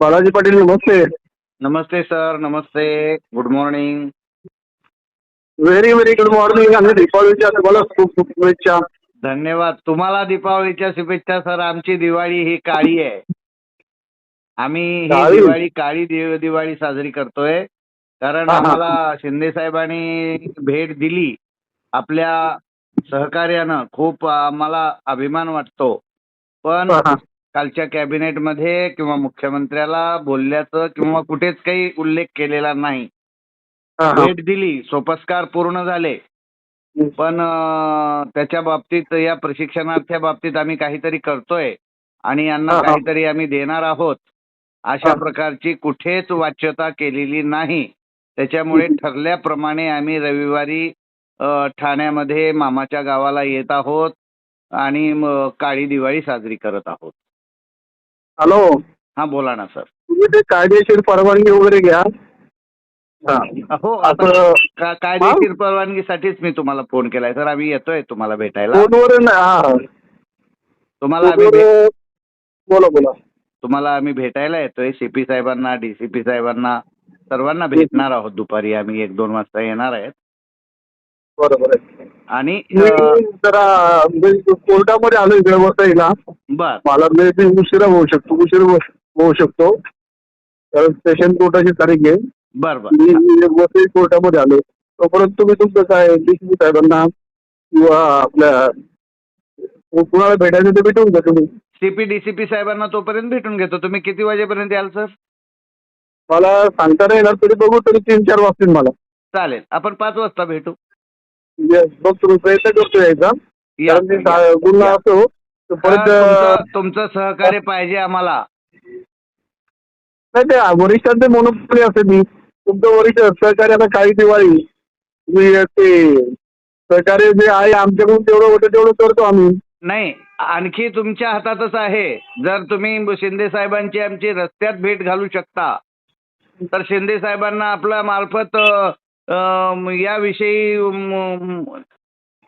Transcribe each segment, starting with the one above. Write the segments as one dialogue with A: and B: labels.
A: बालाजी पाटील नमस्ते.
B: नमस्ते सर नमस्ते. Good morning
A: very very good morning आणि दीपावलीच्या तुम्हाला खूप खूप शुभेच्छा.
B: धन्यवाद. तुम्हाला दीपावलीच्या शुभेच्छा सर. आमची दिवाळी ही काळी आहे. आम्ही ही
A: काळी?
B: दिवाळी काळी दिव- दिवाळी साजरी करतोय. कारण
A: हा, हा.
B: आम्हाला शिंदे साहेबांनी भेट दिली. आपल्या सहकार्यानं खूप आम्हाला अभिमान वाटतो. पण
A: हा, हा.
B: कालच्या कॅबिनेटमध्ये किंवा मुख्यमंत्र्याला बोलल्याचं किंवा कुठेच काही उल्लेख केलेला नाही. भेट दिली सोपस्कार पूर्ण झाले. पण त्याच्या बाबतीत या प्रशिक्षणार्थ्या बाबतीत आम्ही काहीतरी करतोय आणि यांना. काहीतरी आम्ही देणार आहोत. अशा. प्रकारची कुठेच वाच्यता केलेली नाही. त्याच्यामुळे ठरल्याप्रमाणे आम्ही रविवारी ठाण्यामध्ये मामाच्या गावाला येत आहोत आणि काळी दिवाळी साजरी करत आहोत.
A: हॅलो
B: हा बोला ना सर.
A: तुम्ही ते कायदेशीर परवानगी वगैरे घ्या. हा.
B: हो आता
A: असं
B: का- कायदेशीर परवानगीसाठीच मी तुम्हाला फोन केलाय सर. आम्ही येतोय तुम्हाला भेटायला.
A: फोनवर ना- हा.
B: तुम्हाला आम्ही भे-
A: बोला बोला.
B: तुम्हाला आम्ही भेटायला येतोय सीपी साहेबांना डीसीपी साहेबांना. सर्वांना भेटणार आहोत दुपारी. आम्ही एक दोन वाजता येणार आहेत.
A: बरोबर आहे.
B: आणि
A: मी जरा म्हणजे कोर्टामध्ये आलो इकडे वसईला
B: बर.
A: मला मे बी उशिरा होऊ शकतो उशीर होऊ शकतो. कारण सेशन कोर्टाची तारीख आहे.
B: बर बर.
A: मी वसई कोर्टामध्ये आलो तोपर्यंत तुम्ही तुमचं काय डीसीपी साहेबांना किंवा आपल्या कुणाला भेटायचं ते भेटून घ्या तुम्ही.
B: सीपी डीसीपी साहेबांना तोपर्यंत भेटून घेतो. तुम्ही किती वाजेपर्यंत याल सर?
A: मला सांगता नाही येणार तरी बघू तरी तीन चार वाजतील मला.
B: चालेल. आपण पाच वाजता भेटू.
A: म्हणजे बघतो प्रयत्न करतो यायचा
B: या,
A: कारण ते
B: या,
A: सा- गुन्हा
B: या.
A: असतो. तर
B: सर,
A: परत
B: तुमचं- तुमचं सहकार्य पाहिजे आम्हाला.
A: नाही ते वरिष्ठांचे मोनोपॉली असेल मी तुमचं वरिष्ठ सहकार्याला काही दिवाळी. तुम्ही ते सहकार्य जे आहे आमच्याकडून तेवढं होतं तेवढं करतो आम्ही.
B: नाही आणखी तुमच्या हातातच आहे. जर तुम्ही शिंदे साहेबांची आमची रस्त्यात भेट घालू शकता तर शिंदे साहेबांना आपल्या मार्फत अ, याविषयी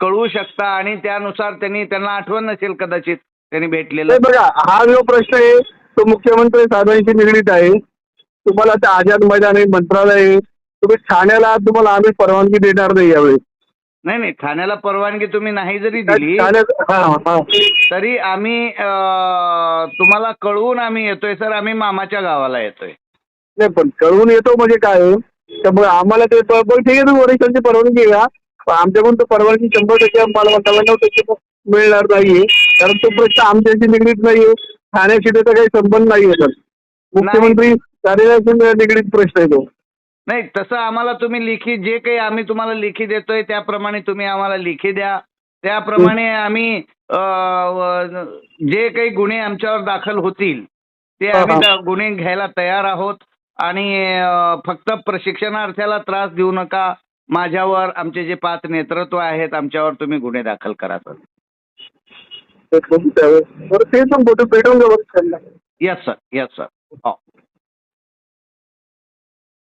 B: कळवू शकता आणि त्यानुसार त्यांनी त्यांना आठवण नसेल कदाचित त्यांनी भेटलेलं.
A: नाही बघा हा जो प्रश्न आहे तो मुख्यमंत्री साहेबांशी निगडीत आहे. तुम्हाला ते आझाद मैदान आहे मंत्रालय आहे. तुम्ही ठाण्याला तुम्हाला आम्ही परवानगी देणार नाही यावेळी.
B: नाही नाही ठाण्याला परवानगी तुम्ही नाही जरी दिली
A: ठाण्यात हा हा.
B: तरी आम्ही अ, तुम्हाला कळवून आम्ही येतोय सर. आम्ही मामाच्या गावाला येतोय.
A: नाही पण कळून येतो म्हणजे काय आहे? त्यामुळे आम्हाला ते प- बरं ठीक आहे तुम्ही वरिष्ठांची परवानगी घ्या पण आमच्याकडून तर परवानगी शंभर टक्के मला नव्याण्णव टक्के मिळणार नाहीये कारण तो प्रश्न आमच्याशी निगडीत नाहीये ठाण्याशी त्याचा काही संबंध नाहीये तर मुख्यमंत्री कार्यालयाशी निगडीत प्रश्न आहे तो.
B: नाही तसं आम्हाला तुम्ही लिखी जे काही आम्ही तुम्हाला लिखी देतोय त्याप्रमाणे तुम्ही आम्हाला लिखी द्या. त्याप्रमाणे आम्ही जे काही गुन्हे आमच्यावर दाखल होतील ते आम्ही गुन्हे घ्यायला तयार आहोत. आणि फक्त प्रशिक्षणार्थ्याला त्रास देऊ नका. माझ्यावर आमचे जे पाच नेतृत्व आहेत आमच्यावर तुम्ही गुन्हे दाखल करा सर.
A: ते पण
B: येस सर येस सर